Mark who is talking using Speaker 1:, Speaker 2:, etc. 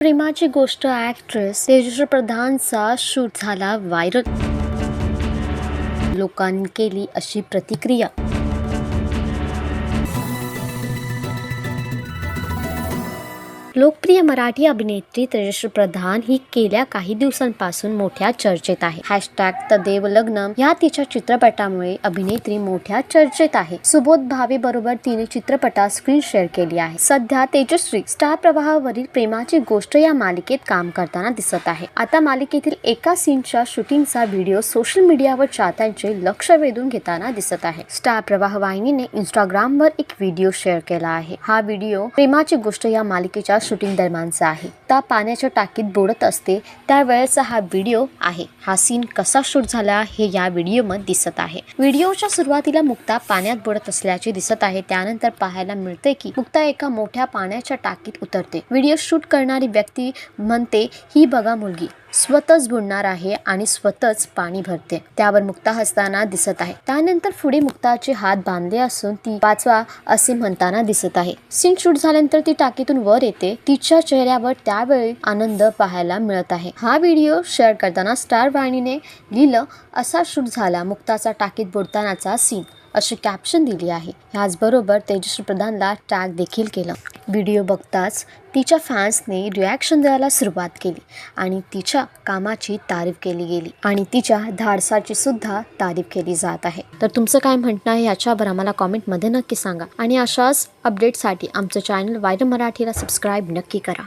Speaker 1: प्रेमाची गोष्ट ॲक्ट्रेस तेजश्री प्रधानचा शूट झाला व्हायरल लोकांनी केली अशी प्रतिक्रिया. लोकप्रिय मराठी अभिनेत्री तेजश्री प्रधान ही गेल्या काही दिवसांपासून मोठ्या चर्चेत आहे. हॅशटॅग तदेव लग्न या तिच्या चित्रपटामुळे अभिनेत्री मोठ्या चर्चेत आहे. सुबोध भावे बरोबर तिने चित्रपटात स्क्रीन शेअर केली आहे. सध्या तेजश्री स्टार प्रवाहावरील प्रेमाची गोष्ट या मालिकेत काम करताना दिसत आहे. आता मालिकेतील एका सीनच्या शूटिंगचा व्हिडिओ सोशल मीडियावर चाहत्यांचे लक्ष वेधून घेताना दिसत आहे. स्टार प्रवाह वाहिनीने इंस्टाग्रामवर एक व्हिडिओ शेअर केला आहे. हा व्हिडिओ प्रेमाची गोष्ट या मालिकेच्या शूटिंग दरम्यानचा आहे. त्या पाण्याच्या टाकीत बुडत असते त्यावेळेचा हा व्हिडिओ आहे. हा सीन कसा शूट झाला हे या व्हिडिओमध्ये दिसत आहे. व्हिडिओच्या सुरुवातीला मुक्ता पाण्यात बुडत असल्याचे दिसत आहे. त्यानंतर पाहायला मिळते की मुक्ता एका मोठ्या पाण्याच्या टाकीत उतरते. व्हिडिओ शूट करणारी व्यक्ती म्हणते ही बघा मुलगी. स्वतःच बुडणार आहे आणि स्वतःच पाणी भरते. त्यावर मुक्ता हसताना दिसत आहे. त्यानंतर पुढे मुक्ताचे हात बांधले असून ती वाचवा असे म्हणताना दिसत आहे. सीन शूट झाल्यानंतर ती टाकीतून वर येते. तिच्या चेहऱ्यावर त्यावेळी आनंद पाहायला मिळत आहे. हा व्हिडिओ शेअर करताना स्टार वाहिनीने लिहिलं असा शूट झाला मुक्ताचा टाकीत बुडतानाचा सीन. अशी कॅप्शन दिली आहे. ह्याचबरोबर तेजस्वी प्रधानला टॅग देखील केलं. व्हिडिओ बघताच तिच्या फॅन्सने रिॲक्शन द्यायला सुरुवात केली आणि तिच्या कामाची तारीफ केली गेली आणि तिच्या धाडसाची सुद्धा तारीफ केली जात आहे. तर तुमचं काय म्हणणं आहे याच्यावर आम्हाला कॉमेंटमध्ये नक्की सांगा आणि अशाच अपडेटसाठी आमचं चॅनल वायर मराठीला सबस्क्राईब नक्की करा.